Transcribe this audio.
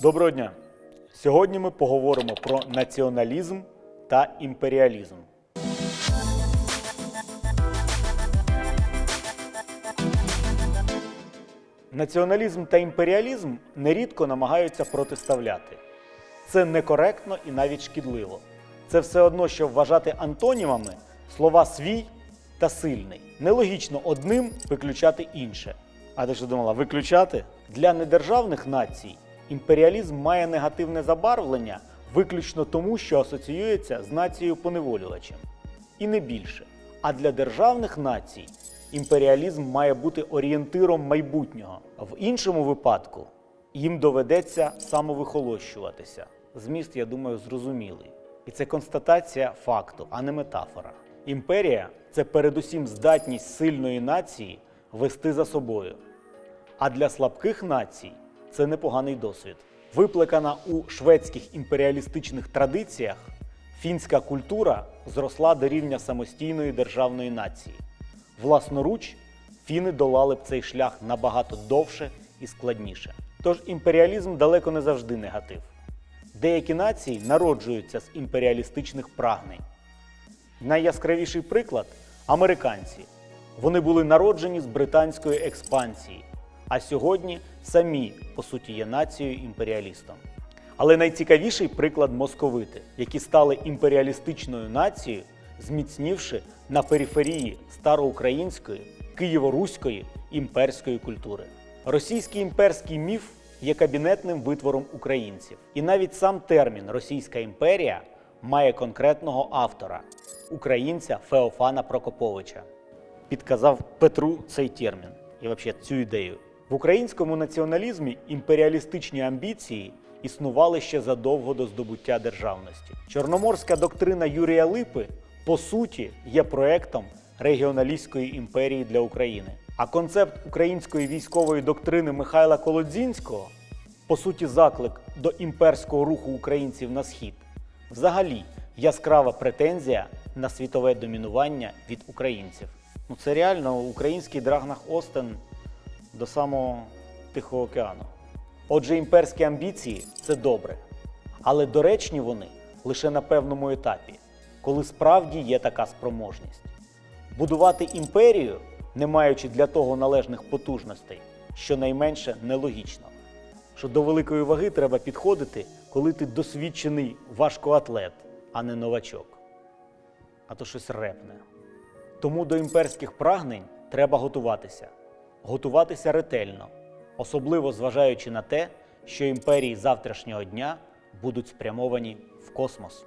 Доброго дня! Сьогодні ми поговоримо про націоналізм та імперіалізм. Націоналізм та імперіалізм нерідко намагаються протиставляти. Це некоректно і навіть шкідливо. Це все одно, що вважати антонімами слова свій та сильний. Нелогічно одним виключати інше. А ти що думала, виключати? Для недержавних націй імперіалізм має негативне забарвлення виключно тому, що асоціюється з нацією поневолювачем. І не більше. А для державних націй імперіалізм має бути орієнтиром майбутнього. В іншому випадку їм доведеться самовихолощуватися. Зміст, я думаю, зрозумілий. І це констатація факту, а не метафора. Імперія це передусім здатність сильної нації вести за собою. А для слабких націй це непоганий досвід. Виплекана у шведських імперіалістичних традиціях, фінська культура зросла до рівня самостійної державної нації. Власноруч, фіни долали б цей шлях набагато довше і складніше. Тож імперіалізм далеко не завжди негатив. Деякі нації народжуються з імперіалістичних прагнень. Найяскравіший приклад американці. Вони були народжені з британської експансії, а сьогодні самі, по суті, є нацією імперіалістом. Але найцікавіший приклад московити, які стали імперіалістичною нацією, зміцнівши на периферії староукраїнської, києво-руської імперської культури. Російський імперський міф є кабінетним витвором українців. І навіть сам термін Російська імперія має конкретного автора українця Феофана Прокоповича. Підказав Петру цей термін і взагалі цю ідею. В українському націоналізмі імперіалістичні амбіції існували ще задовго до здобуття державності. Чорноморська доктрина Юрія Липи по суті є проектом регіоналістської імперії для України. А концепт української військової доктрини Михайла Колодзінського по суті заклик до імперського руху українців на схід. Взагалі яскрава претензія на світове домінування від українців. Ну це реально український драгнах Остен до самого Тихого океану. Отже, імперські амбіції це добре. Але доречні вони лише на певному етапі, коли справді є така спроможність. Будувати імперію, не маючи для того належних потужностей, щонайменше нелогічно. Що до великої ваги треба підходити, коли ти досвідчений важкоатлет, а не новачок. А то щось репне. Тому до імперських прагнень треба готуватися. Готуватися ретельно, особливо зважаючи на те, що імперії завтрашнього дня будуть спрямовані в космос.